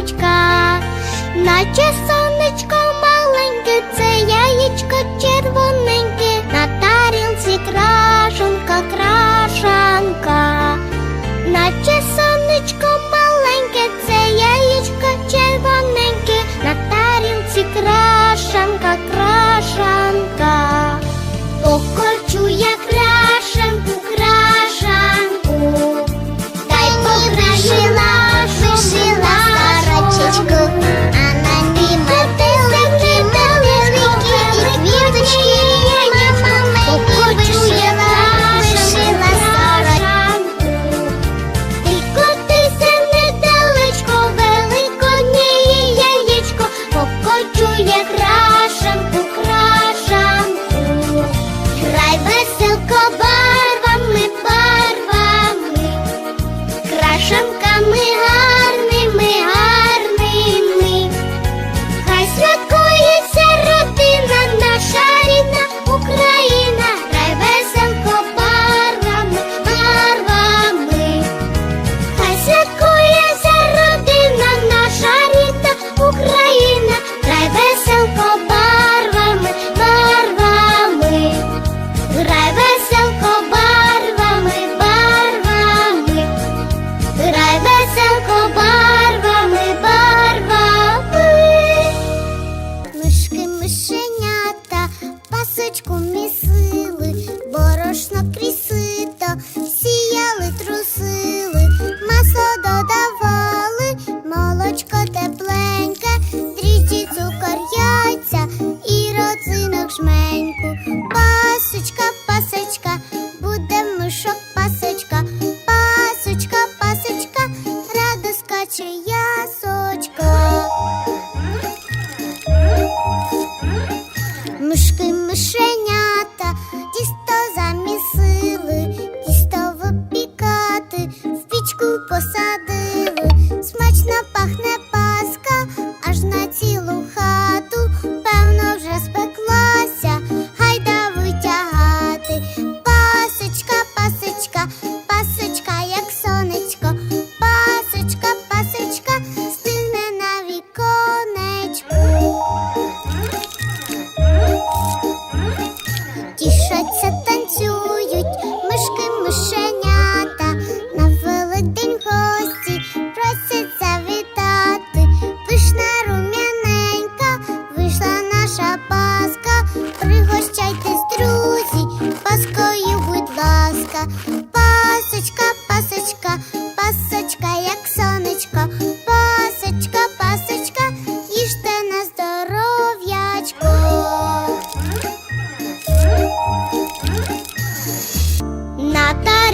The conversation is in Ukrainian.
дочка, наче крізь сміються, танцюють, мишки, мишенята, на великдень гості просять завітати. Пишна рум'яненька, вийшла наша паска, пригощайтесь, друзі, паскою, будь ласка.